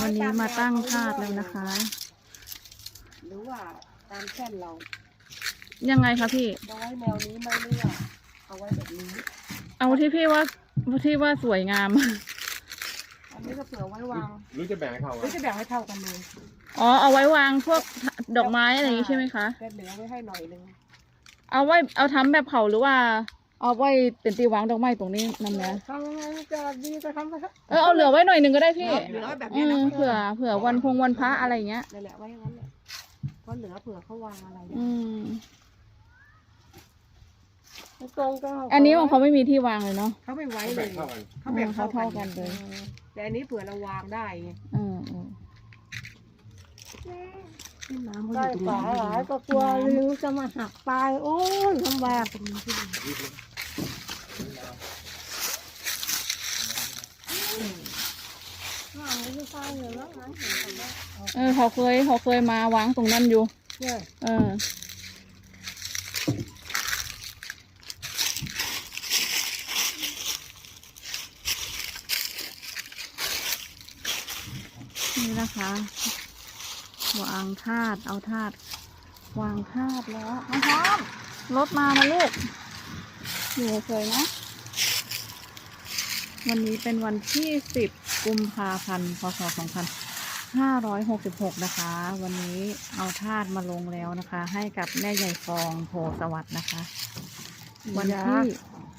วันนี้มาตั้งธาตุแล้วนะคะ หรือว่าตามแค่นเรายังไงคะพี่จะไว้แนวนี้ไม่เลือกเอาไว้แบบนี้ เอาที่พี่ว่าที่ว่าสวยงาม อันนี้ก็เผื่อไว้วางหรือจะแบ่งให้เขาหรืออะจะแบ่งให้เท่ากันเลยอ๋อเอาไว้วางพวกดอกไม้อะไรอย่างงี้ใช่ไหมคะ แต่เหลือไว้ให้หน่อยนึงเอาไว้เอาทำแบบเขาหรือว่า เอาไว้เป็นตีวางดอกไม้ตรงนี้นั่นนะทำยังไงจะดีจะทำไปเถอะเออเอาเหลือไว้หน่อยหนึ่งก็ได้พี่เหลือไว้แบบอืนี้นะมเผื่อเผื่อวันพงวันพระอะไรอย่างเงี้ยนั่นแหละไว้อย่างนั้นแหละเพราะเหลือเผื่อเขาวางอะไรอืมไม่ตรงก็อันนี้ของเขาไม่มีที่วางเลยเนาะเขาไม่ไว้เขาเลแบ่ยงเท่ากันเขาแบ่งอืมเขาเท่ากันเลยออแต่อันนี้เผื่อเราวางได้ไงอืมอืมน้ำเขาอได้ยู่ตรงฝานี้หลายก็กลัวริ้วจะมาหักตายโอ้ยลำบาก ห่างไม่ตาย เออเขาเคยเขาเคยมาวางตรงนั้นอยู่เนี่ยเออนี่นะคะวางธาตุเอาธาตุวางธาตุแล้วน้องพร้อมรถมานะลูกอยู่เฉยนะ วันนี้เป็นวันที่สิบกุมภาพันธ์พศสองพันห้าร้อยหกสิบหกนะคะ วันนี้เอาธาตุมาลงแล้วนะคะ ให้กับแม่ใหญ่ฟองโพสวัสดิ์นะคะ วันที่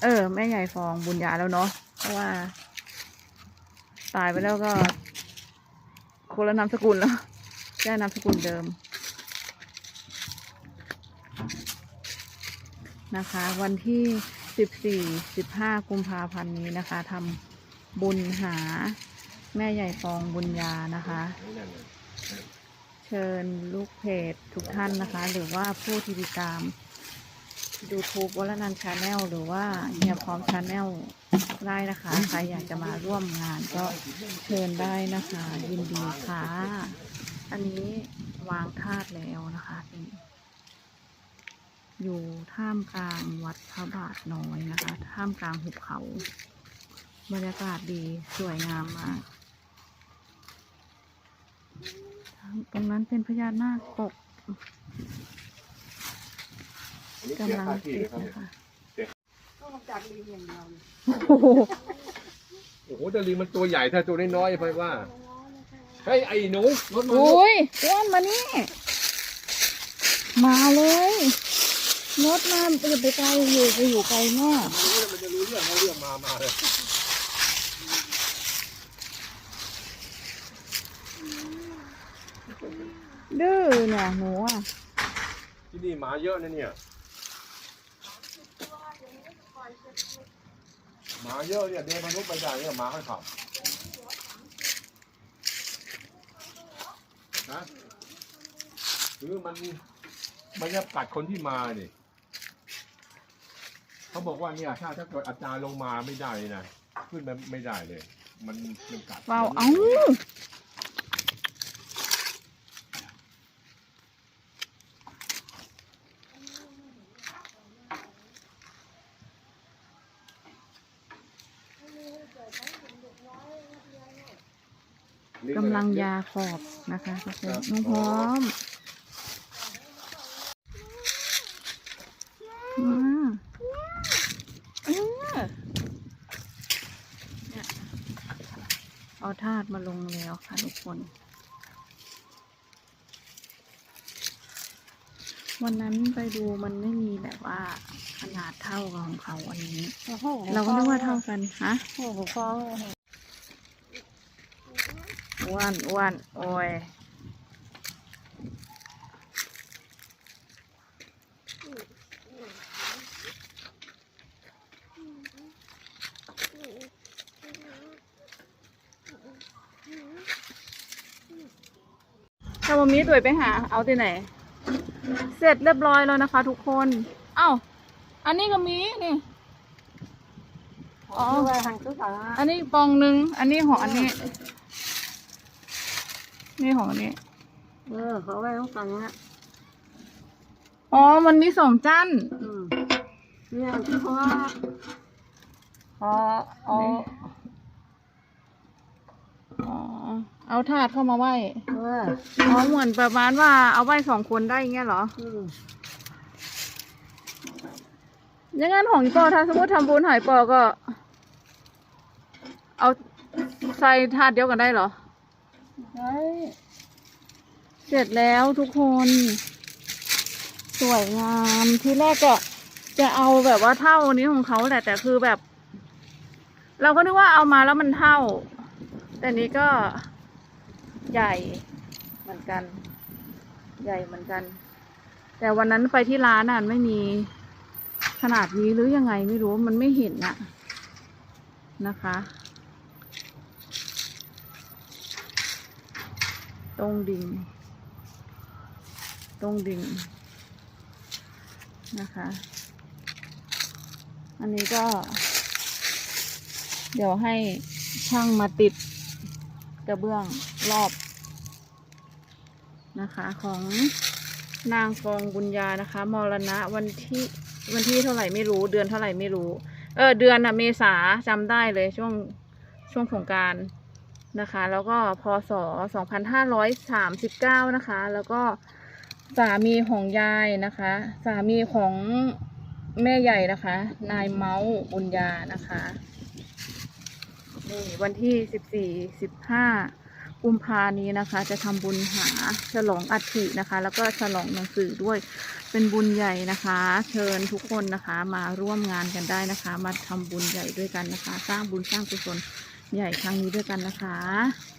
เออ แม่ใหญ่ฟองบุญญาแล้วเนาะเพราะว่า ตายไปแล้วก็คนละนามสกุลแล้วแค่นามสกุลเดิมนะคะ วันที่ สิบสี่สิบห้ากุมภาพันธ์นี้นะคะทำบุญหาแม่ใหญ่ฟองบุญญานะคะ เชิญลูกเพจทุกท่านนะคะ หรือว่าผู้ที่ติดตาม YouTube วลนันชาแนลหรือว่าเฮียพร้อมชาแนลได้นะคะ ใครอยากจะมาร่วมงานก็เชิญได้นะคะ ยินดีค่ะ อันนี้วางธาตุแล้ว อยู่ท่ามกลางวัดพระบาทน้อยนะคะ ท่ามกลางหุบเขา บรรยากาศดีสวยงามมากตรงนั้นเป็นพญานาคปกกำลังติดนะครับนะต้องจากลิงอย่างเดียวโอ้โหโอ้โหแต่ลิงมันตัวใหญ่ถ้าตัวน้อยๆไปว่าเฮ้ยไอ้หนูรถมาอุ้ยอ้วนมานี่ มาเลย รถมาอย่าไปไกลอยู่ไปอยู่ไกลมากมันจะรู้เรื่องเขาเรื่องมา มาเลยดื้อเนี่ยหนูอะที่นี่หมาเยอะนะเนี่ยหมาเยอะเนี่ยเดินมาทุกไปได้เนี่ยหมาไม่ขับนะคือมันมันจะกัดคนที่มาเนี่ย เขาบอกว่าเนี่ยถ้าถ้าเกิดอาจารย์ลงมาไม่ได้นะขึ้นมาไม่ได้เลย มันมันกัดว้าวเอ้ากำลังยาขอบนะคะทุกคนน้องพร้อมมาเออเนี่ยเอาธา ตุมาลงแล้วค่ะทุกคน วันนั้นไปดูมันไม่มีแบบว่าขนาดเท่ากับของเขาอันนี้โอ้โหเราก็นึกว่าเท่ากันฮะโอ้โหฟ้องอ้วนอ้วนโอ้ย ถ้าวันนี้ตุ๋ยไปหา เอาที่ไหน เสร็จเรียบร้อยแล้วนะคะ ทุกคน เอ้า อันนี้ก็มีนี่ อ๋อด้วยทางทุกสาอันนี้ปองหนึ่ง อันนี้ของอันนี้ นี่ของอันนี้ เออเขาไว้ต้องสั่งนะอ๋อ มันมีสองจันอืมเนี่ยที่เขาว่าอ๋ออ๋ออ๋อ เอาถาดเข้ามาไหว้เอออ๋อเหมือนประมาณว่าเอาไหว้สองคนได้อย่างเงี้ยเหรอ อืมอย่างงั้นของปอถ้าสมมติทำบุญหายปอก็ เอาใส่ถาดเดียวกันได้เหรอ ใช่เสร็จแล้วทุกคน สวยงามที่แรกก็จะเอาแบบว่าเท่านี้ของเขาแหละแต่คือแบบ เราก็นึกว่าเอามาแล้วมันเท่า แต่นี้ก็ใหญ่เหมือนกัน ใหญ่เหมือนกัน แต่วันนั้นไปที่ร้านน่ะไม่มีขนาดนี้หรือยังไงไม่รู้มันไม่เห็นน่ะนะคะ ตรงดิ่งตรงดิ่งนะคะ อันนี้ก็ เดี๋ยวให้ช่างมาติด กระเบื้องรอบนะคะ ของนางฟองบุญญานะคะ มรณะวันที่วันที่เท่าไหร่ไม่รู้ เดือนเท่าไหร่ไม่รู้ เออ เดือนอะเมษาจำได้เลยช่วงช่วงสงการนะคะ แล้วก็พศ2539นะคะ แล้วก็สามีของยายนะคะ สามีของแม่ใหญ่นะคะ นายเมาส์บุญญานะคะ นี่วันที่14 15กุมภานี้นะคะ จะทำบุญหาฉลองอัฐินะคะ แล้วก็ฉลองหนังสือด้วยเป็นบุญใหญ่นะคะ เชิญทุกคนนะคะมาร่วมงานกันได้นะคะ มาทำบุญใหญ่ด้วยกันนะคะ สร้างบุญสร้างกุศลใหญ่ครั้งนี้ด้วยกันนะคะ